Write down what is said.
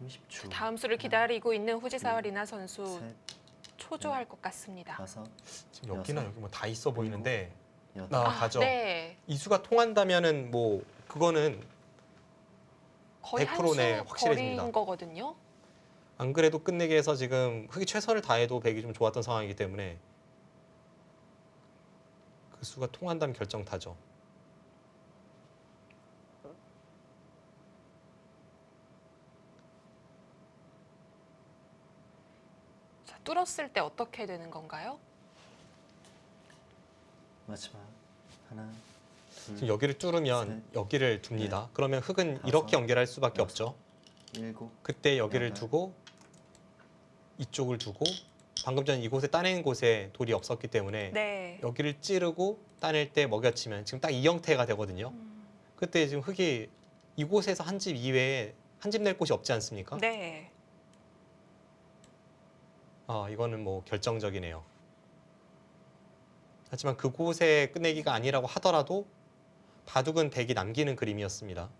30초. 다음 수를 기다리고 있는 후지사와 리나 선수 셋, 초조할 것 같습니다. 다섯, 지금 여기나 여섯, 여기 뭐 다 있어 보이는데 여덟. 아, 가죠. 네. 이 수가 통한다면은 뭐 그거는 거의 100% 네, 한수 확실해집니다. 거리인 거거든요. 안 그래도 끝내기 위해서 지금 흑이 최선을 다해도 백이 좀 좋았던 상황이기 때문에 그 수가 통한다면 결정 타죠. 뚫었을 때 어떻게 되는 건가요? 마지막 하나, 둘, 지금 여기를 뚫으면 셋, 여기를 둡니다. 그러면 흑은 다섯, 이렇게 연결할 수밖에 여섯, 없죠. 일곱, 그때 여기를 여덟. 두고 이쪽을 두고 방금 전 이곳에 따낸 곳에 돌이 없었기 때문에 네. 여기를 찌르고 따낼 때 먹여치면 지금 딱 이 형태가 되거든요. 음, 그때 지금 흑이 이곳에서 한 집 이외에 한 집 낼 곳이 없지 않습니까? 네. 아 이거는 뭐 결정적이네요. 하지만 그곳의 끝내기가 아니라고 하더라도 바둑은 백이 남기는 그림이었습니다.